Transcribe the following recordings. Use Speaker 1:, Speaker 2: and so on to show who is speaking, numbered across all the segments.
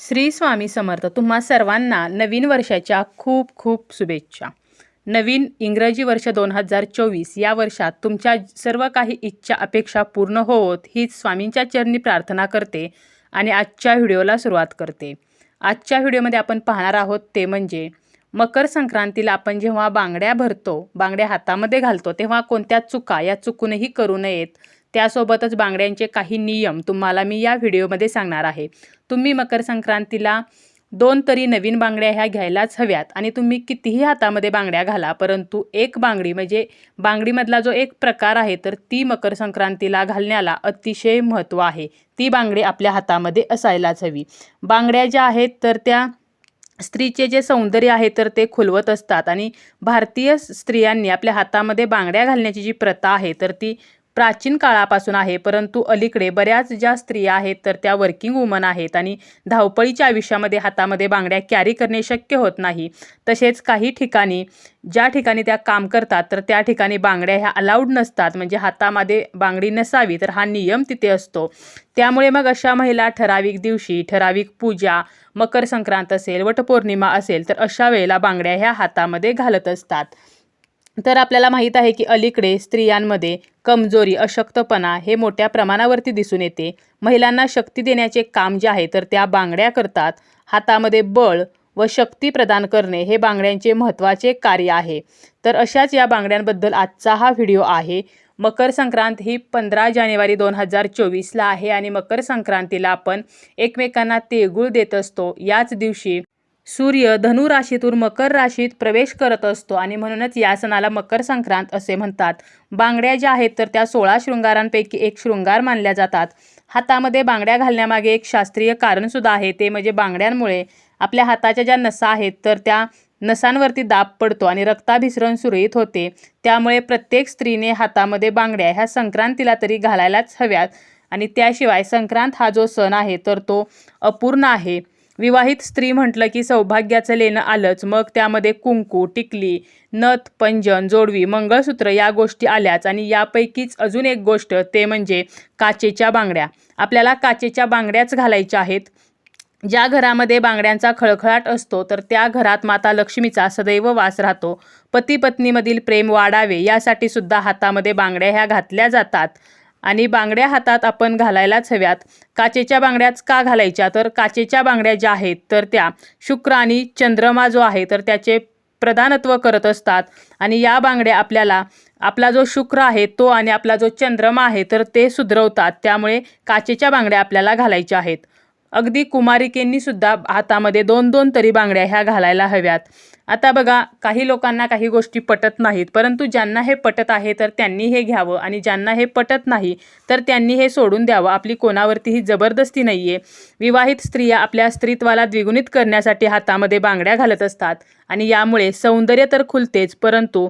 Speaker 1: श्री स्वामी समर्थ तुम्हा सर्वांना नवीन वर्षाच्या खूप खूप शुभेच्छा. नवीन इंग्रजी वर्ष दोन हजार चोवीस या वर्षात तुमच्या सर्व काही इच्छा अपेक्षा पूर्ण होत हीच स्वामींच्या चरणी प्रार्थना करते आणि आजच्या व्हिडिओला सुरुवात करते. आजच्या व्हिडिओमध्ये आपण पाहणार आहोत ते म्हणजे मकर संक्रांतीला आपण जेव्हा बांगड्या भरतो बांगड्या हातामध्ये घालतो तेव्हा कोणत्या चुका या चुकूनही करू नयेत. त्यासोबतच बांगड्यांचे काही नियम तुम्हाला मी या व्हिडिओमध्ये सांगणार आहे. तुम्ही मकर संक्रांतीला दोन तरी नवीन बांगड्या ह्या घ्यायलाच हव्यात आणि तुम्ही कितीही हातामध्ये बांगड्या घाला परंतु एक बांगडी म्हणजे बांगडीमधला जो एक प्रकार आहे तर ती मकर संक्रांतीला घालण्याला अतिशय महत्त्व आहे. ती बांगडी आपल्या हातामध्ये असायलाच हवी. बांगड्या ज्या आहेत तर त्या स्त्रीचे जे सौंदर्य आहे तर ते खुलवत असतात आणि भारतीय स्त्रियांनी आपल्या हातामध्ये बांगड्या घालण्याची जी प्रथा आहे तर ती प्राचीन काळापासून आहे परंतु अलीकडे बऱ्याच ज्या स्त्रिया आहेत तर त्या वर्किंग वुमन आहेत आणि धावपळीच्या आयुष्यामध्ये हातामध्ये बांगड्या कॅरी करणे शक्य होत नाही. तसेच काही ठिकाणी ज्या ठिकाणी त्या काम करतात तर त्या ठिकाणी बांगड्या ह्या अलाउड नसतात. म्हणजे हातामध्ये बांगडी नसावी तर हा नियम तिथे असतो. त्यामुळे मग अशा महिला ठराविक दिवशी ठराविक पूजा मकर संक्रांत असेल वटपौर्णिमा असेल तर अशा वेळेला बांगड्या ह्या हातामध्ये घालत असतात. तर आपल्याला माहीत आहे की अलीकडे स्त्रियांमध्ये कमजोरी अशक्तपणा हे मोठ्या प्रमाणावरती दिसून येते. महिलांना शक्ती देण्याचे काम जे आहे तर त्या बांगड्या करतात. हातामध्ये बळ व शक्ती प्रदान करणे हे बांगड्यांचे महत्त्वाचे कार्य आहे. तर अशाच या बांगड्यांबद्दल आजचा हा व्हिडिओ आहे. मकर संक्रांत ही पंधरा जानेवारी दोन हजार चोवीसला आहे आणि मकर संक्रांतीला आपण एकमेकांना तिळगुळ देत असतो. याच दिवशी सूर्य धनु राशीतून मकर राशीत प्रवेश करत असतो आणि म्हणूनच या सणाला मकर संक्रांत असे म्हणतात. बांगड्या ज्या आहेत तर त्या सोळा शृंगारांपैकी एक शृंगार मानल्या जातात. हातामध्ये बांगड्या घालण्यामागे एक शास्त्रीय कारणसुद्धा आहे. ते म्हणजे बांगड्यांमुळे आपल्या हाताच्या ज्या नसा आहेत तर त्या नसांवरती दाब पडतो आणि रक्ताभिसरण सुरळीत होते. त्यामुळे प्रत्येक स्त्रीने हातामध्ये बांगड्या ह्या संक्रांतीला तरी घालायलाच हव्यात. आणि त्याशिवाय संक्रांत हा जो सण आहे तर तो अपूर्ण आहे. विवाहित स्त्री म्हटलं की सौभाग्याचं लेणं आलंच. मग त्यामध्ये कुंकू टिकली नथ पंजन जोडवी मंगळसूत्र या गोष्टी आल्याच आणि यापैकीच अजून एक गोष्ट ते म्हणजे काचेच्या बांगड्या. आपल्याला काचेच्या बांगड्याच घालायच्या आहेत. ज्या घरामध्ये बांगड्यांचा खळखळाट असतो तर त्या घरात माता लक्ष्मीचा सदैव वास राहतो. पती पत्नीमधील प्रेम वाढावे यासाठी सुद्धा हातामध्ये बांगड्या ह्या घातल्या जातात. आणि बांगड्या हातात आपण घालायलाच हव्यात. काचेच्या बांगड्याच का घालायच्या? तर काचेच्या बांगड्या ज्या आहेत तर त्या शुक्र आणि चंद्रमा जो आहे तर त्याचे प्रधानत्व करत असतात. आणि या बांगड्या आपल्याला आपला जो शुक्र आहे तो आणि आपला जो चंद्रमा आहे तर ते सुधरवतात. त्यामुळे काचेच्या बांगड्या आपल्याला घालायच्या आहेत. अगदी कुमारिकेंनी सुद्धा हातामध्ये दोन दोन तरी बांगड्या ह्या घालायला हव्यात. आता बघा काही लोकांना काही गोष्टी पटत नाहीत परंतु ज्यांना हे पटत आहे तर त्यांनी हे घ्यावं आणि ज्यांना हे पटत नाही तर त्यांनी हे सोडून द्यावं. आपली कोणावरतीही जबरदस्ती नाही आहे विवाहित स्त्रिया आपल्या स्त्रीत्वाला द्विगुणित करण्यासाठी हातामध्ये बांगड्या घालत असतात आणि यामुळे सौंदर्य तर खुलतेच परंतु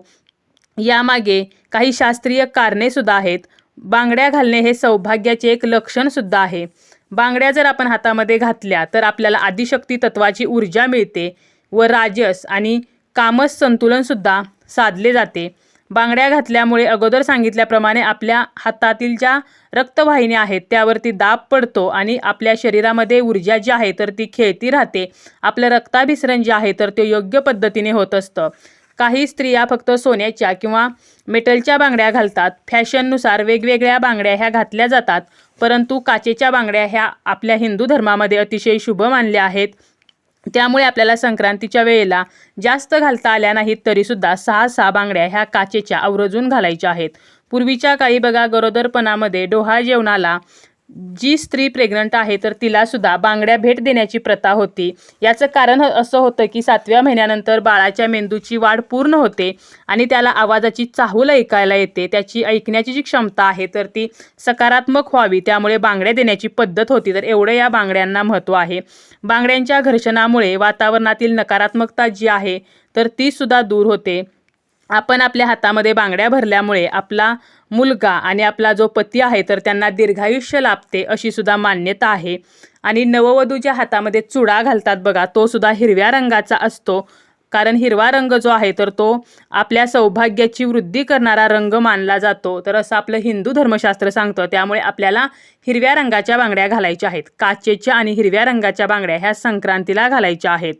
Speaker 1: यामागे काही शास्त्रीय कारणेसुद्धा आहेत. बांगड्या घालणे हे सौभाग्याचे एक लक्षणसुद्धा आहे. बांगड्या जर आपण हातामध्ये घातल्या तर आपल्याला आदिशक्ती तत्वाची ऊर्जा मिळते व राजस आणि कामस संतुलनसुद्धा साधले जाते. बांगड्या घातल्यामुळे अगोदर सांगितल्याप्रमाणे आपल्या हातातील ज्या रक्तवाहिन्या आहेत त्यावरती दाब पडतो आणि आपल्या शरीरामध्ये ऊर्जा जी आहे तर ती खेळती राहते. आपलं रक्ताभिसरण जे आहे तर ते योग्य पद्धतीने होत असतं. काही स्त्रिया फक्त सोन्याच्या किंवा मेटलच्या बांगड्या घालतात. फॅशननुसार वेगवेगळ्या बांगड्या ह्या घातल्या जातात. परंतु काचेच्या बांगड्या ह्या आपल्या हिंदू धर्मामध्ये अतिशय शुभ मानल्या आहेत. त्यामुळे आपल्याला संक्रांतीच्या वेळेला जास्त घालता आल्या नाहीत तरीसुद्धा सहा सहा बांगड्या ह्या काचेच्या आवर्जून घालायच्या आहेत. पूर्वीच्या काळी बघा गरोदरपणामध्ये डोहाळ जेवणाला जी स्त्री प्रेग्नंट आहे तर तिला सुद्धा बांगड्या भेट देण्याची प्रथा होती. याचं कारण असं होतं की सातव्या महिन्यानंतर बाळाच्या मेंदूची वाढ पूर्ण होते आणि त्याला आवाजाची चाहूल ऐकायला येते. त्याची ऐकण्याची जी क्षमता आहे तर ती सकारात्मक व्हावी. त्यामुळे बांगड्या देण्याची पद्धत होती. तर एवढं या बांगड्यांना महत्त्व आहे. बांगड्यांच्या घर्षणामुळे वातावरणातील नकारात्मकता जी आहे तर ती सुद्धा दूर होते. आपण आपल्या हातामध्ये बांगड्या भरल्यामुळे आपला मुलगा आणि आपला जो पती आहे तर त्यांना दीर्घायुष्य लाभते अशी सुद्धा मान्यता आहे. आणि नववधूच्या हातामध्ये चुडा घालतात बघा तो सुद्धा हिरव्या रंगाचा असतो. कारण हिरवा रंग जो आहे तर तो आपल्या सौभाग्याची वृद्धी करणारा रंग मानला जातो. तर असं आपलं हिंदू धर्मशास्त्र सांगतं त्यामुळे आपल्याला हिरव्या रंगाच्या बांगड्या घालायच्या आहेत. काचेच्या आणि हिरव्या रंगाच्या बांगड्या ह्या संक्रांतीला घालायच्या आहेत.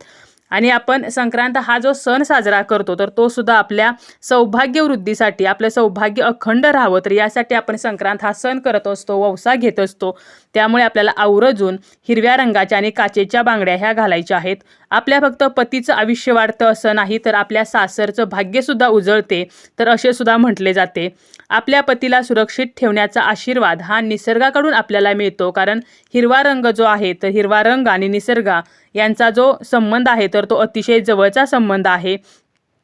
Speaker 1: आणि आपण संक्रांत हा जो सण साजरा करतो तर तो सुद्धा आपल्या सौभाग्य वृद्धीसाठी आपलं सौभाग्य अखंड राहावं. तर यासाठी आपण संक्रांत हा सण करत असतो वौसा घेत असतो. त्यामुळे आपल्याला आवरजून हिरव्या रंगाच्या आणि काचेच्या बांगड्या ह्या घालायच्या आहेत. आपल्या फक्त पतीचं आयुष्य वाढतं असं नाही तर आपल्या सासरचं भाग्यसुद्धा उजळते. तर असे सुद्धा म्हटले जाते. आपल्या पतीला सुरक्षित ठेवण्याचा आशीर्वाद हा निसर्गाकडून आपल्याला मिळतो. कारण हिरवा रंग जो आहे तर हिरवा रंग आणि निसर्ग यांचा जो संबंध आहे तर तो अतिशय जवळचा संबंध आहे.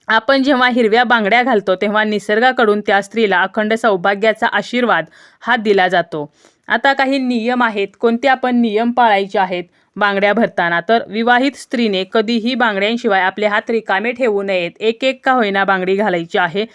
Speaker 1: आपण जेव्हा हिरव्या बांगड्या घालतो तेव्हा निसर्गाकडून त्या स्त्रीला अखंड सौभाग्याचा आशीर्वाद हा दिला जातो. आता काही नियम आहेत कोणते आपण नियम पाळायचे आहेत बांगड्या भरताना? तर विवाहित स्त्रीने कधीही बांगड्यांशिवाय आपले हात रिकामे ठेवू नयेत. एक एक का होईना बांगडी घालायची आहे.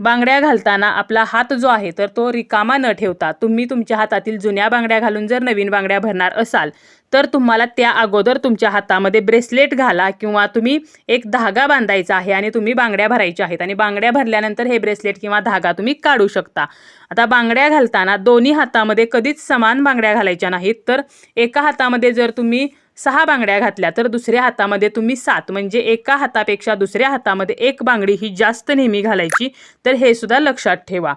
Speaker 1: बांगड्या घालताना आपला हात जो आहे तर तो रिकामा न ठेवता तुम्ही तुमच्या हातातील जुन्या बांगड्या घालून जर नवीन बांगड्या भरणार असाल तर तुम्हाला त्या अगोदर तुमच्या हातामध्ये ब्रेसलेट घाला किंवा तुम्ही एक धागा बांधायचा आहे आणि तुम्ही बांगड्या भरायच्या आहेत आणि बांगड्या भरल्यानंतर हे ब्रेसलेट किंवा धागा तुम्ही काढू शकता. आता बांगड्या घालताना दोन्ही हातामध्ये कधीच समान बांगड्या घालायच्या नाहीत तर एका हातामध्ये जर तुम्ही सहा बांगड्या घातल्या तर दुसऱ्या हातामध्ये तुम्ही सात म्हणजे एका हातापेक्षा दुसऱ्या हातामध्ये एक बांगडी ही जास्त नेहमी घालायची तर हे सुद्धा लक्षात ठेवा.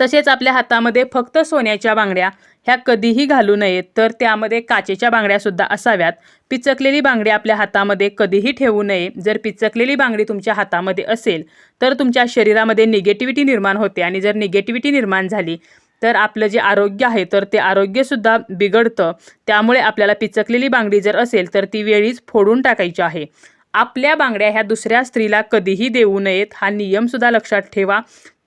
Speaker 1: तसेच आपल्या हातामध्ये फक्त सोन्याच्या बांगड्या ह्या कधीही घालू नयेत तर त्यामध्ये काचेच्या बांगड्यासुद्धा असाव्यात. पिचकलेली बांगडी आपल्या हातामध्ये कधीही ठेवू नये. जर पिचकलेली बांगडी तुमच्या हातामध्ये असेल तर तुमच्या शरीरामध्ये निगेटिव्हिटी निर्माण होते आणि जर निगेटिव्हिटी निर्माण झाली तर आपलं जे आरोग्य आहे तर ते आरोग्यसुद्धा बिघडतं. त्यामुळे आपल्याला पिचकलेली बांगडी जर असेल तर ती वेळीच फोडून टाकायची आहे. आपल्या बांगड्या ह्या दुसऱ्या स्त्रीला कधीही देऊ नयेत. हा नियमसुद्धा लक्षात ठेवा.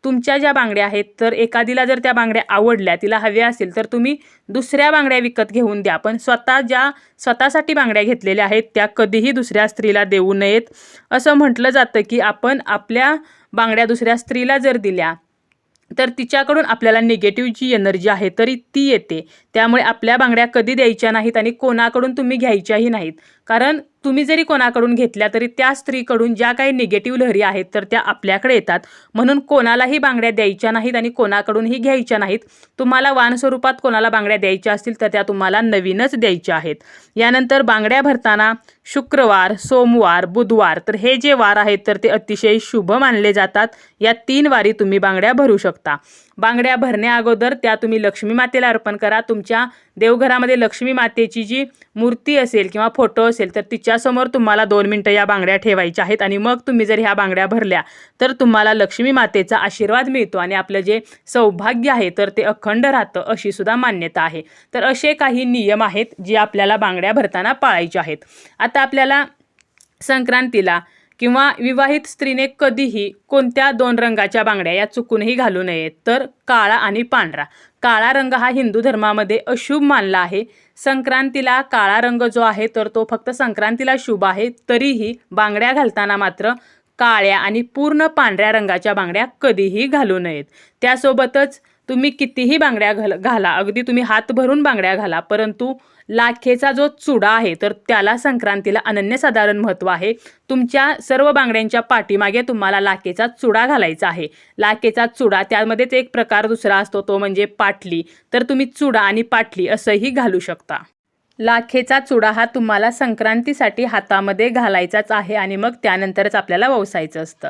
Speaker 1: तुमच्या ज्या बांगड्या आहेत तर एखादीला जर त्या बांगड्या आवडल्या तिला हव्या असेल तर तुम्ही दुसऱ्या बांगड्या विकत घेऊन द्या. पण स्वतः ज्या स्वतःसाठी बांगड्या घेतलेल्या आहेत त्या कधीही दुसऱ्या स्त्रीला देऊ नयेत. असं म्हटलं जातं की आपण आपल्या बांगड्या दुसऱ्या स्त्रीला जर दिल्या तर तिच्याकडून आपल्याला निगेटिव्ह जी एनर्जी आहे तरी ती येते. त्यामुळे आपल्या बांगड्या कधी द्यायच्या नाहीत आणि कोणाकडून तुम्ही घ्यायच्याही नाहीत. कारण तुम्ही जरी कोणाकडून घेतल्या तरी त्या स्त्रीकडून ज्या काही निगेटिव्ह लहरी आहेत तर त्या आपल्याकडे येतात. म्हणून कोणालाही बांगड्या द्यायच्या नाहीत आणि कोणाकडूनही घ्यायच्या नाहीत. तुम्हाला वान स्वरूपात कोणाला बांगड्या द्यायच्या असतील तर त्या तुम्हाला नवीनच द्यायच्या आहेत. यानंतर बांगड्या भरताना शुक्रवार सोमवार बुधवार तर हे जे वार आहेत तर ते अतिशय शुभ मानले जातात. या तीन वारी तुम्ही बांगड्या भरू शकता. बांगड्या भरण्या अगोदर त्या तुम्ही लक्ष्मी मातेला अर्पण करा. तुमच्या देवघरामध्ये लक्ष्मी मातेची जी मूर्ती असेल किंवा फोटो असेल तर तिच्यासमोर तुम्हाला दोन मिनटं या बांगड्या ठेवायच्या आहेत आणि मग तुम्ही जर ह्या बांगड्या भरल्या तर तुम्हाला लक्ष्मी मातेचा आशीर्वाद मिळतो आणि आपलं जे सौभाग्य आहे तर ते अखंड राहतं अशी सुद्धा मान्यता आहे. तर असे काही नियम आहेत जे आपल्याला बांगड्या भरताना पाळायचे आहेत. आता आपल्याला संक्रांतीला किंवा विवाहित स्त्रीने कधीही कोणत्या दोन रंगाच्या बांगड्या या चुकूनही घालू नयेत तर काळा आणि पांढरा. काळा रंग हा हिंदू धर्मामध्ये अशुभ मानला आहे. संक्रांतीला काळा रंग जो आहे तर तो फक्त संक्रांतीला शुभ आहे तरीही बांगड्या घालताना मात्र काळ्या आणि पूर्ण पांढऱ्या रंगाच्या बांगड्या कधीही घालू नयेत. त्यासोबतच तुम्ही कितीही बांगड्या घाल घाला अगदी तुम्ही हात भरून बांगड्या घाला परंतु लाखेचा जो चुडा आहे तर त्याला संक्रांतीला अनन्यसाधारण महत्त्व आहे. तुमच्या सर्व बांगड्यांच्या पाठीमागे तुम्हाला लाखेचा चुडा घालायचा आहे. लाखेचा चुडा त्यामध्येच एक प्रकार दुसरा असतो तो म्हणजे पाटली. तर तुम्ही चुडा आणि पाटली असंही घालू शकता. लाखेचा चुडा हा तुम्हाला संक्रांतीसाठी हातामध्ये घालायचाच आहे आणि मग त्यानंतरच आपल्याला वसायचं असतं.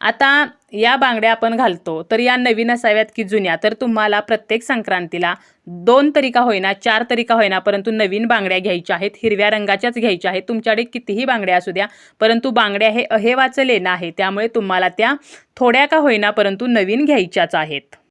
Speaker 1: आता या बांगड्या आपण घालतो तर या नवीन असाव्यात की जुन्या? तर तुम्हाला प्रत्येक संक्रांतीला दोन तरी का होईना चार तरी का होईना परंतु नवीन बांगड्या घ्यायच्या आहेत हिरव्या रंगाच्याच घ्यायच्या आहेत. तुमच्याकडे कितीही बांगड्या असू द्या परंतु बांगड्या हे अहेवाचं लेणं आहे त्यामुळे तुम्हाला त्या थोड्या का होईना परंतु नवीन घ्यायच्याच आहेत.